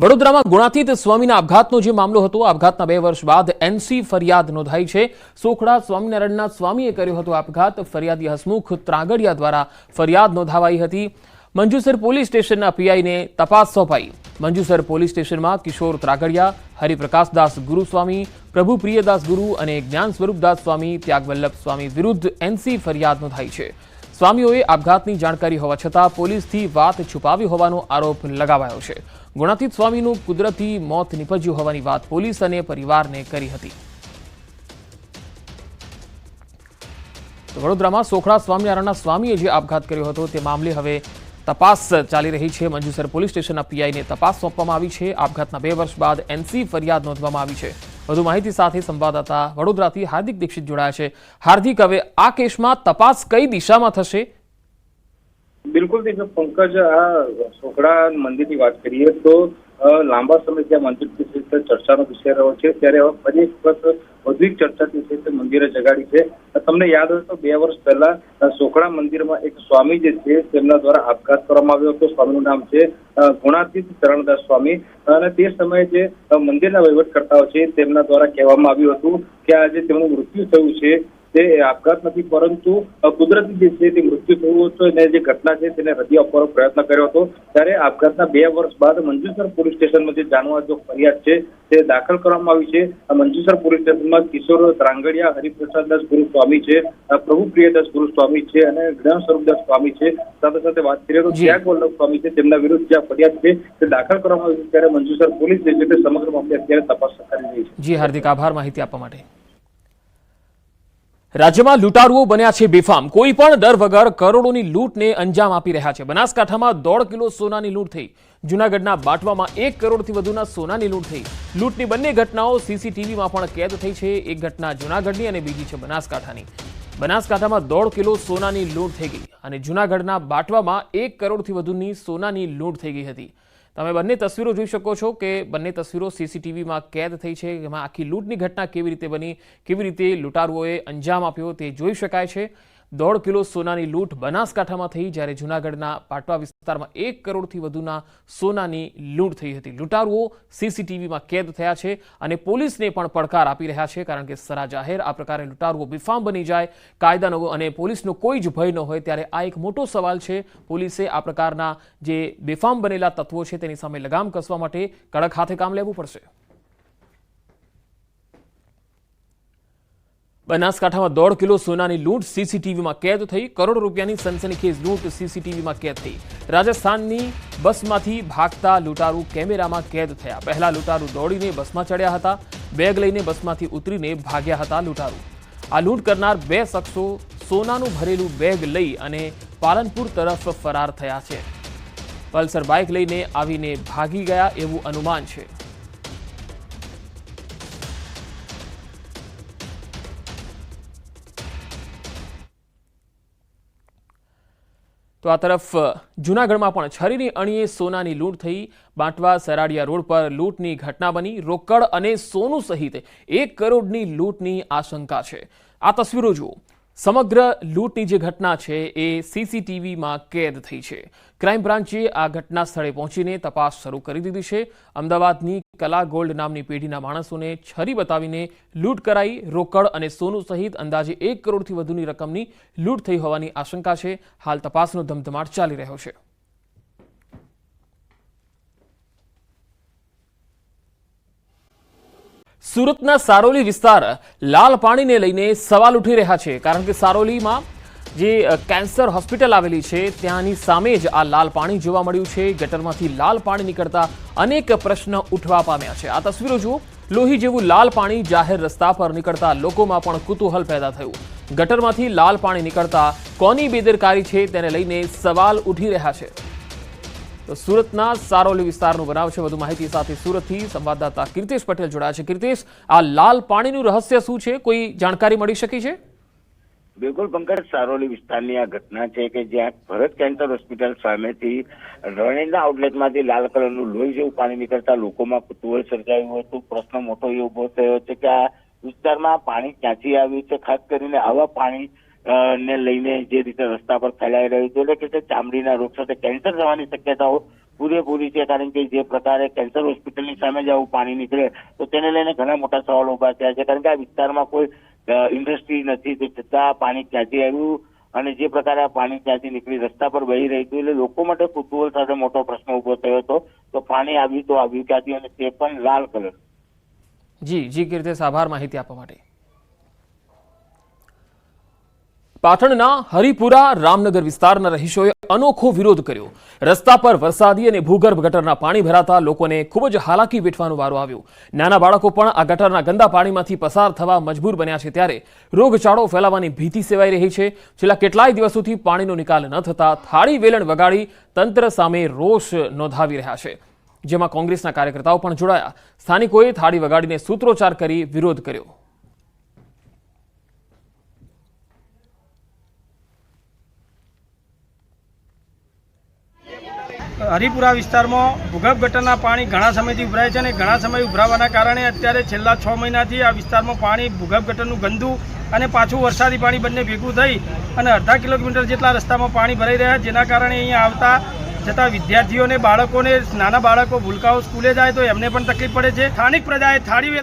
વડોદરામાં ગુણાતીત સ્વામીના આપઘાતનો જે મામલો હતો, આપઘાતના બે વર્ષ બાદ એનસી ફરિયાદ નોંધાઈ છે. સોખડા સ્વામિનારાયણના સ્વામીએ કર્યો હતો આપઘાત. ફરિયાદી હસમુખ ત્રાગડિયા દ્વારા ફરિયાદ નોંધાવાઈ હતી. મંજુસર પોલીસ સ્ટેશનના પીઆઈને તપાસ સોંપાઈ. મંજુસર પોલીસ સ્ટેશનમાં કિશોર ત્રાગડિયા હરિપ્રકાશદાસ ગુરુસ્વામી, પ્રભુ પ્રિયદાસ ગુરુ અને જ્ઞાન સ્વરૂપદાસ સ્વામી, ત્યાગવલ્લભ સ્વામી વિરુદ્ધ એનસી ફરિયાદ નોંધાઈ છે. સ્વામીઓએ આપઘાતની જાણકારી હોવા છતાં પોલીસથી વાત છુપાવી હોવાનો આરોપ લગાવાયો છે. ગુણાતીત સ્વામીનું કુદરતી મોત નીપજ્યું હોવાની વાત પોલીસ અને પરિવારને કરી હતી. વડોદરામાં સોખડા સ્વામિનારાયણના સ્વામીએ જે આપઘાત કર્યો હતો તે મામલે હવે તપાસ ચાલી રહી છે. મંજુસર પોલીસ સ્ટેશનના પીઆઈને તપાસ સોંપવામાં આવી છે. આપઘાતના બે વર્ષ બાદ એનસી ફરિયાદ નોંધવામાં આવી છે. વધુ માહિતી સાથે સંવાદદાતા વડોદરાથી હાર્દિક દીક્ષિત જોડાયા છે. હાર્દિક, હવે આ કેસમાં તપાસ કઈ દિશામાં થશે? બિલકુલ પંકજ, આ સોગડા મંદિરની વાત કરીએ તો લાંબા સમય જ્યાં મંદિર વિશે ચર્ચાનો વિષય રહ્યો છે. ત્યારે ફરી એક વખત વધુ છે તે મંદિરે જગાડી છે. તમને યાદ હોય તો બે વર્ષ પહેલા સોખડા મંદિરમાં એક સ્વામી જે છે તેમના દ્વારા આપઘાત કરવામાં આવ્યો હતો. સ્વામીનું નામ છે ગુણાતીત ચરણદાસ સ્વામી. અને તે સમયે જે મંદિરના વહીવટકર્તાઓ છે તેમના દ્વારા કહેવામાં આવ્યું હતું કે આજે તેમનું મૃત્યુ થયું છે. તે આપઘાત નથી પરંતુ કુદરતી જે છે તે મૃત્યુ થયું હતું અને જે ઘટના છે તેને રદી આપવાનો પ્રયત્ન કર્યો હતો. ત્યારે આપઘાતના બે વર્ષ બાદ મંજુસર પોલીસ સ્ટેશનમાં જે જાણવા જો ફરિયાદ છે તે દાખલ કરવામાં આવી છે. મંજુસર પોલીસ સ્ટેશનમાં કિશોર ત્રાંગડિયા હરિપ્રસાદદાસ ગુરુ સ્વામી છે પ્રભુ પ્રિયદાસ ગુરુ સ્વામી છે અને જ્ઞાન સ્વરૂપદાસ સ્વામી છે. સાથે સાથે વાત કરીએ તો. ત્યાગ વલ્લભ સ્વામી છે તેમના વિરુદ્ધ જે ફરિયાદ છે તે દાખલ કરવામાં આવી છે. ત્યારે મંજુસર પોલીસ જે છે તે સમગ્ર મામલે અત્યારે તપાસ કરી રહી છે. જી હાર્દિક આભાર માહિતી આપવા માટે. રાજ્યમાં લૂંટારુઓ બન્યા છે બેફામ. કોઈ પણ દર વગર કરોડોની લૂંટને અંજામ આપી રહ્યા છે. બનાસકાંઠામાં દોઢ કિલો સોનાની લૂંટ થઈ. જૂનાગઢના બાટવામાં એક કરોડથી વધુના સોનાની લૂંટ થઈ. લૂંટની બંને ઘટનાઓ સીસીટીવીમાં પણ કેદ થઈ છે. એક ઘટના જૂનાગઢની અને બીજી છે બનાસકાંઠાની. બનાસકાંઠામાં દોઢ કિલો સોનાની લૂંટ થઈ ગઈ અને જૂનાગઢના બાટવામાં એક કરોડથી વધુની સોનાની લૂંટ થઈ ગઈ હતી. તમે બંને તસવીરો જોઈ શકો છો કે બંને તસવીરો સીસીટીવીમાં કેદ થઈ છે. એમાં આખી લૂંટની ઘટના કેવી રીતે બની, કેવી રીતે લૂંટારુઓએ અંજામ આપ્યો તે જોઈ શકાય છે. દોઢ કિલો સોનાની લૂંટ બનાસકાંઠામાં થઈ જ્યારે જૂનાગઢના પાટવા વિસ્તારમાં એક કરોડથી વધુના સોનાની લૂંટ થઈ હતી. લૂંટારુઓ સીસીટીવીમાં કેદ થયા છે અને પોલીસને પણ પડકાર આપી રહ્યા છે, કારણ કે સરા જાહેર આ પ્રકારે લૂંટારુઓ બેફામ બની જાય, કાયદાનો અને પોલીસનો કોઈ જ ભય ન હોય ત્યારે આ એક મોટો સવાલ છે. પોલીસે આ પ્રકારના જે બેફામ બનેલા તત્વો છે તેની સામે લગામ કસવા માટે કડક હાથે કામ લેવું પડશે. બનાસકાંઠામાં દોઢ કિલો સોનાની લૂંટ સીસીટીવીમાં કેદ થઈ, કરોડો રૂપિયાની સનસનીખેજ લૂંટ સીસીટીવીમાં કેદ થઈ. રાજસ્થાનની બસમાંથી ભાગતા લૂંટારૂ કેમેરામાં કેદ થયા. પહેલા લૂંટારૂ દોડીને બસમાં ચડ્યા હતા, બેગ લઈને બસમાંથી ઉતરીને ભાગ્યા હતા લૂંટારૂ. આ લૂંટ કરનાર બે શખ્સો સોનાનું ભરેલું બેગ લઈ અને પાલનપુર તરફ ફરાર થયા છે. પલ્સર બાઇક લઈને આવીને ભાગી ગયા એવું અનુમાન છે. તો આ તરફ જૂનાગઢમાં પણ છરીની અણીએ સોનાની લૂંટ થઈ. બાંટવા સરાડિયા રોડ પર લૂંટની ઘટના બની. રોકડ અને સોનું સહિત એક કરોડની લૂંટની આશંકા છે. આ તસવીરો જુઓ. સમગ્ર લૂંટની જે ઘટના છે એ સીસીટીવીમાં કેદ થઈ છે. ક્રાઇમ બ્રાન્ચે આ ઘટના સ્થળે પહોંચીને તપાસ શરૂ કરી દીધી છે. અમદાવાદની કલા ગોલ્ડ નામની પેઢીના માણસોને છરી બતાવીને લૂંટ કરાઈ, રોકડ અને સોનું સહિત અંદાજે એક કરોડથી વધુની રકમની લૂંટ થઈ હોવાની આશંકા છે. હાલ તપાસનો ધમધમાટ ચાલી રહ્યો છે. સુરતના સારોલી વિસ્તાર લાલ પાણીને લઈને સવાલ ઉઠી રહ્યા છે. કારણ કે સારોલીમાં જે કેન્સર હોસ્પિટલ આવેલી છે, ત્યાંની સામે જ આ લાલ પાણી જોવા મળ્યું છે. ગટરમાંથી લાલ પાણી નીકળતા અનેક પ્રશ્ન ઉઠવા પામ્યા છે. આ તસવીરો જુઓ. લોહી જેવું લાલ પાણી જાહેર રસ્તા પર નીકળતા લોકોમાં પણ કુતૂહલ પેદા થયું. ગટરમાંથી લાલ પાણી નીકળતા કોની બેદરકારી છે તેને લઈને સવાલ ઉઠી રહ્યા છે. તો સુરતના સારોલી વિસ્તારનો બનાવ છે. વધુ માહિતી સાથે સુરતથી સંવાદદાતા કીર્તેશ પટેલ જોડાયા છે. કીર્તેશ, આ લાલ પાણીનું રહસ્ય શું છે? કોઈ જાણકારી મળી શકી છે? બિલકુલ, પંકજ. સારોલી વિસ્તારની આ ઘટના છે કે જ્યાં ભરત કેન્સર હોસ્પિટલ સામેથી રણેન્દ્ર આઉટલેટમાંથી લાલ કલરનું લોહી જેવું પાણી નીકળતા લોકોમાં કુતૂહલ સર્જાયું હતું. પ્રશ્ન મોટો એ ઊભો થયો છે કે આ વિસ્તારમાં પાણી ક્યાંથી આવ્યું છે? ખાસ કરીને આવા પાણી ને લઈને જે રીતે રસ્તા પર ફેલાઈ રહ્યું છે. એટલે કે ચામડીના રોગ સાથે કેન્સર થવાની શક્યતાઓ પૂરેપૂરી છે. કારણ કે જે પ્રકારે કેન્સર હોસ્પિટલની સામે જ આવું પાણી નીકળે, તો તેને લઈને ઘણા મોટા સવાલો ઊભા થયા છે. કારણ કે આ વિસ્તારમાં કોઈ ઇન્ડસ્ટ્રી નથી. તે છતાં પાણી ક્યાંથી આવ્યું અને જે પ્રકારે આ પાણી ત્યાંથી નીકળી, રસ્તા પર વહી રહ્યું હતું. એટલે લોકો માટે કુતૂહલ સાથે મોટો પ્રશ્ન ઊભો થયો હતો. તો પાણી આવ્યું તો આવ્યું ક્યાંથી અને તે પણ લાલ કલર. જી જી કીર્તેશ આભાર માહિતી આપવા માટે. પાટણના હરિપુરા રામનગર વિસ્તારના રહીશોએ અનોખો વિરોધ કર્યો. રસ્તા પર વરસાદી અને ભૂગર્ભ ગટરના પાણી ભરાતા લોકોને ખૂબ જ હાલાકી વેઠવાનો વારો આવ્યો. નાના બાળકો પણ આ ગટરના ગંદા પાણીમાંથી પસાર થવા મજબૂર બન્યા છે ત્યારે રોગચાળો ફેલાવાની ભીતિ સેવાઈ રહી છે. છેલ્લા કેટલાય દિવસોથી પાણીનો નિકાલ ન થતા થાળી વેલણ વગાડી તંત્ર સામે રોષ નોંધાવી રહ્યા છે. જેમાં કોંગ્રેસના કાર્યકર્તાઓ પણ જોડાયા. સ્થાનિકોએ થાળી વગાડીને સૂત્રોચ્ચાર કરી વિરોધ કર્યો. હરિપુરા વિસ્તારમાં ભૂગર્ભ ગટરના પાણી ઘણા સમયથી ઉભરાય છે અને ઘણા સમય ઉભરાવાના કારણે અત્યારે છેલ્લા છ મહિનાથી આ વિસ્તારમાં પાણી ભૂગર્ભ ગટરનું ગંદુ અને પાછું વરસાદી પાણી બંને ભેગું થઈ અને અડધા કિલોમીટર જેટલા રસ્તામાં પાણી ભરાઈ રહ્યા જેના કારણે અહીંયા આવતા જતા વિદ્યાર્થીઓને બાળકોને નાના બાળકો ભૂલકાઓ સ્કૂલે જાય તો એમને પણ તકલીફ પડે છે. સ્થાનિક પ્રજાએ થાળી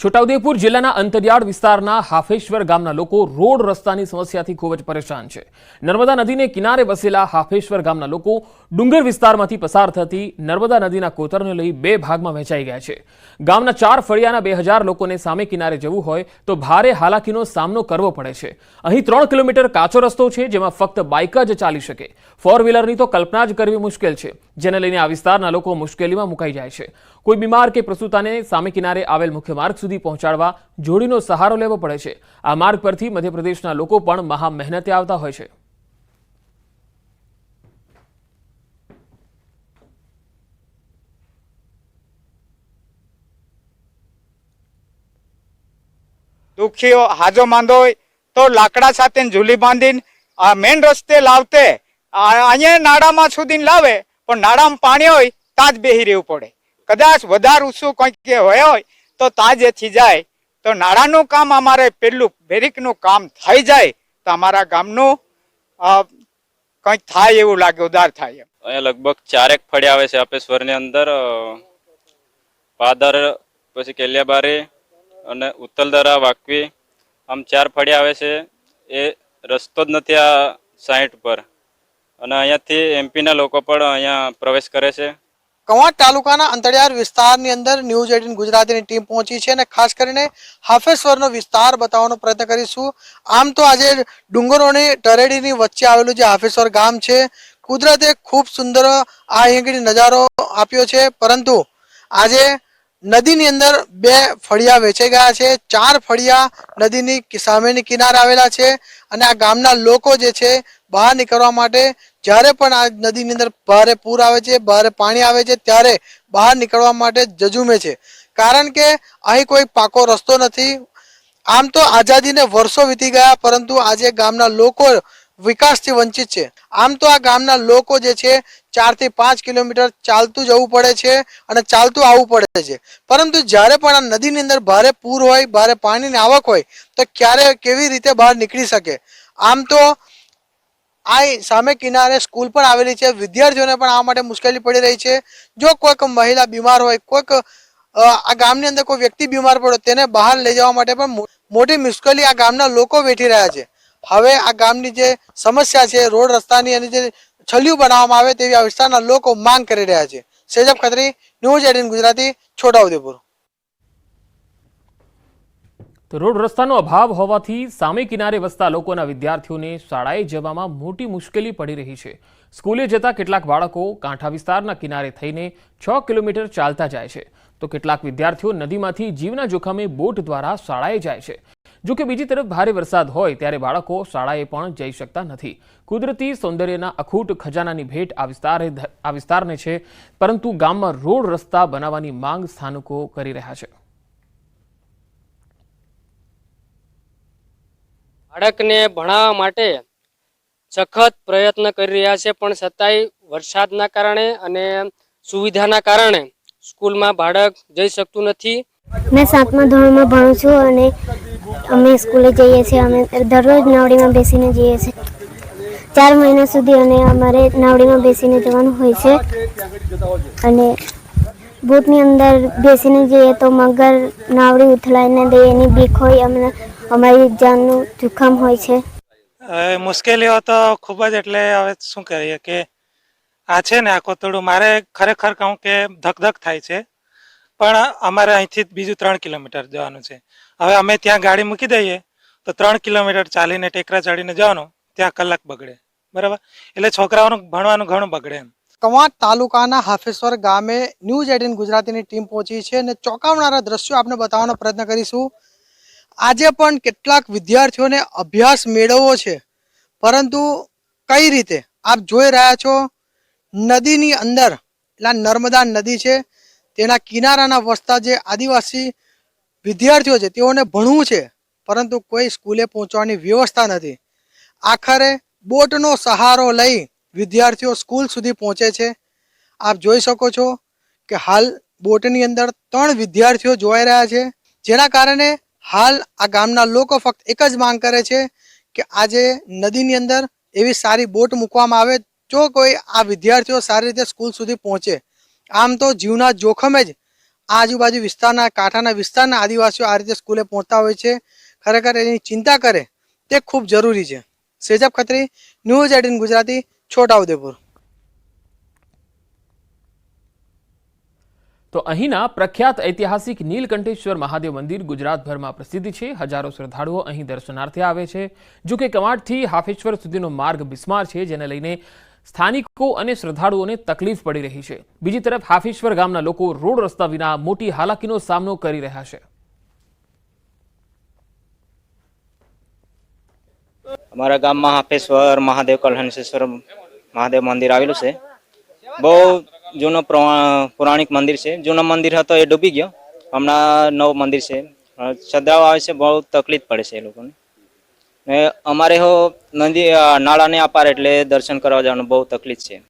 છોટાઉદેપુર જિલ્લાના અંતરિયાળ વિસ્તારના હાફેશ્વર ગામના લોકો રોડ રસ્તાની સમસ્યાથી ખૂબ જ પરેશાન છે. નર્મદા નદીને કિનારે વસેલા હાફેશ્વર ગામના લોકો ડુંગર વિસ્તારમાંથી પસાર થતી નર્મદા નદીના કોતરને લઈ બે ભાગમાં વહેંચાઈ ગયા છે. ગામના ચાર ફળિયાના બે હજાર લોકોને સામે કિનારે જવું હોય તો ભારે હાલાકીનો સામનો કરવો પડે છે. અહીં ત્રણ કિલોમીટર કાચો રસ્તો છે જેમાં ફક્ત બાઇક જ ચાલી શકે. ફોર વ્હીલરની તો કલ્પના જ કરવી મુશ્કેલ છે. જેને લઈને આ વિસ્તારના લોકો મુશ્કેલીમાં મુકાઈ જાય છે. કોઈ બીમાર કે પ્રસૂતાને સામે કિનારે આવેલ મુખ્ય માર્ગ સુધી પહોંચાડવા જોડીનો સહારો લેવો પડે છે. આ માર્ગ પરથી મધ્યપ્રદેશના લોકો પણ મહા મહેનતે આવતા હોય છે. દુખીઓ હાજો માંદો હોય તો લાકડા સાથે ઝૂલી બાંધીને મેન રસ્તે લાવતે અહીંયા નાડામાં સુધી લાવે પણ નાડામાં પાણી હોય ત્યાં જ બેહી રહેવું પડે. કદાચ વધારે ઊંચું કંઈક હોય હોય તો એથી જાય. તો નાડાનું કામ અમારે પેલું બેરીકનું કામ થઈ જાય તો અમારા ગામનું કંઈક થાય એવું લાગે, ઉધાર થાય અહીંયા લગભગ ચારેક ફળિયા આવે છે આપેશ્વરની અંદર પાદર, પછી કેલિયાબારી અને ઉત્તલદરા વાકવી, આમ ચાર ફળિયા આવે છે. એ રસ્તો જ નથી આ સાઈઠ પર અને અહીંયાથી એમપીના લોકો પણ અહીંયા પ્રવેશ કરે છે. કવાંટ તાલુકાના અંતરિયાળ વિસ્તારની અંદર ન્યૂઝ એટીન ગુજરાતીની ટીમ પહોંચી છે અને ખાસ કરીને હાફેશ્વરનો વિસ્તાર બતાવવાનો પ્રયત્ન કરીશું. આમ તો આજે ડુંગરોની ટરેડીની વચ્ચે આવેલું જે હાફેશ્વર ગામ છે, કુદરતે ખૂબ સુંદર આ અહીંયાથી નજારો આપ્યો છે. પરંતુ આજે નદીની અંદર બે ફળિયા વેચાઈ ગયા છે. ચાર ફળિયા નદીની સામેની કિનારે આવેલા છે અને આ ગામના લોકો જે છે બહાર નીકળવા માટે જ્યારે પણ આ નદીની અંદર ભારે પૂર આવે છે, ભારે પાણી આવે છે ત્યારે બહાર નીકળવા માટે જજુમે છે. કારણ કે અહીં કોઈ પાકો રસ્તો નથી. આમ તો આઝાદીને વર્ષો વીતી ગયા, પરંતુ આજે ગામના લોકો વિકાસથી વંચિત છે. આમ તો આ ગામના લોકો જે છે, ચારથી પાંચ કિલોમીટર ચાલતું જવું પડે છે અને ચાલતું આવવું પડે છે. પરંતુ જ્યારે પણ આ નદીની અંદર ભારે પૂર હોય, ભારે પાણીની આવક હોય, તો ક્યારે કેવી રીતે બહાર નીકળી શકે? આમ તો આ સામે કિનારે સ્કૂલ પણ આવેલી છે. વિદ્યાર્થીઓને પણ આ માટે મુશ્કેલી પડી રહી છે. જો કોઈક મહિલા બીમાર હોય, કોઈક આ ગામની અંદર કોઈ વ્યક્તિ બીમાર પડે, તેને બહાર લઈ જવા માટે પણ મોટી મુશ્કેલી આ ગામના લોકો વેઠી રહ્યા છે. હવે આ ગામની જે સમસ્યા છે, રોડ રસ્તાની અને જે છલિયું બનાવવામાં આવે તેવી આ વિસ્તારના લોકો માંગ કરી રહ્યા છે. Sejab Khatri, news eighteen Gujarati, Chhota Udaipur. તો રોડ રસ્તાનો અભાવ હોવાથી સામે કિનારે વસતા લોકોના વિદ્યાર્થીઓને શાળાએ જવામાં મોટી મુશ્કેલી પડી રહી છે. સ્કૂલે જતા કેટલાક બાળકો કાંઠા વિસ્તારના કિનારે થઈને છ કિલોમીટર ચાલતા જાય છે. તો કેટલાક વિદ્યાર્થીઓ નદીમાંથી જીવના જોખમે બોટ દ્વારા શાળાએ જાય છે. જો કે બીજી તરફ ભારે વરસાદ હોય ત્યારે બાળકો શાળાએ પણ જઈ શકતા નથી. કુદરતી સૌંદર્યના અખૂટ ખજાનાની ભેટ આ વિસ્તારે આ વિસ્તારને છે પરંતુ ગામમાં રોડ રસ્તા બનાવવાની માંગ સ્થાનિકો કરી રહ્યા છે. બાળકને ભણાવવા માટે સખત પ્રયત્ન કરી રહ્યા છે પણ છતાંય વરસાદના કારણે અને સુવિધાના કારણે સ્કૂલમાં બાળક જઈ શકતું નથી. મેં સાતમા ધોરણમાં ભણું છું અને અમે સ્કૂલે જઈએ છીએ, અમે દરરોજ નાવડીમાં બેસીને જઈએ છીએ. ચાર મહિના સુધી અને અમારે નાવડીમાં બેસીને જવાનું હોય છે. અને બોટની અંદર બેસીને જઈએ તો મગર નાવડી ઉથલાઈને દે એની બીક હોય, અમને અમારી જાનનું જોખમ હોય છે. મુશ્કેલીઓ તો ખૂબ જ એટલે હવે શું કરીએ કે આ છે ને આ કોતડું મારે ખરેખર કહું કે ધક ધક થાય છે. પણ અમારે અહીંથી બીજું ત્રણ કિલોમીટર જવાનું છે. હવે અમે ત્યાં ગાડી મૂકી દઈએ, તો ત્રણ કિલોમીટર ચાલીને ટેકરા ચડીને જવાનું, ત્યાં કલાક બગડે. બરાબર? એટલે છોકરાઓનું ભણવાનું ઘણું બગડે એમ. કવાંટ તાલુકાના હાફેશ્વર ગામે ન્યૂઝ એટીન ગુજરાતીની ટીમ પહોંચી છે અને ચોંકાવનારા દ્રશ્યો આપણે બતાવવાનો પ્રયત્ન કરીશું. આજે પણ કેટલાક વિદ્યાર્થીઓને અભ્યાસ મેળવવો છે. પરંતુ કઈ રીતે? આપ જોઈ રહ્યા છો નદીની અંદર, એટલે નર્મદા નદી છે. તેના કિનારાના વસતા જે આદિવાસી વિદ્યાર્થીઓ છે, તેઓને ભણવું છે, પરંતુ કોઈ સ્કૂલે પહોંચવાની વ્યવસ્થા નથી. આખરે બોટનો સહારો લઈ વિદ્યાર્થીઓ સ્કૂલ સુધી પહોંચે છે. આપ જોઈ શકો છો કે હાલ બોટની અંદર ત્રણ વિદ્યાર્થીઓ જોવાઈ રહ્યા છે, જેના કારણે હાલ આ ગામના લોકો ફક્ત એક જ માંગ કરે છે કે આજે નદીની અંદર એવી સારી બોટ મૂકવામાં આવે, જો કોઈ આ વિદ્યાર્થીઓ સારી રીતે સ્કૂલ સુધી પહોંચે. આમ તો જીવના જોખમે જ આજુબાજુ વિસ્તારના, કાંઠાના વિસ્તારના આદિવાસીઓ આ રીતે સ્કૂલે પહોંચતા હોય છે. ખરેખર એની ચિંતા કરે તે ખૂબ જરૂરી છે. Sejab Khatri, news eighteen Gujarati, Chhota Udaipur. તો અહીંના પ્રખ્યાત ઐતિહાસિક નીલકંઠેશ્વર મહાદેવ મંદિર ગુજરાતભરમાં પ્રસિદ્ધ છે. હજારો શ્રદ્ધાળુઓ અહીં દર્શનાર્થે આવે છે. જો કે કવાંટથી હાફેશ્વર સુધીનો માર્ગ બિસ્માર છે, જેને લઈને સ્થાનિકો અને શ્રદ્ધાળુઓને તકલીફ પડી રહી છે. બીજી તરફ હાફેશ્વર ગામના લોકો રોડ રસ્તા વિના મોટી હાલાકીનો સામનો કરી રહ્યા છે. અમારા ગામમાં હાફેશ્વર મહાદેવ કલ્હણેશ્વર મહાદેવ મંદિર આવેલું છે. બહુ જૂનો પૌરાણિક મંદિર છે. જૂનો મંદિર હતો એ ડૂબી ગયો. હમણાં નવું મંદિર છે. અ, શ્રદ્ધાળુ આવે છે બહુ તકલીફ પડે છે એ લોકોને. અમારે હો નદી નાળાને આપાર એટલે દર્શન કરવા જવાનું બહુ તકલીફ છે.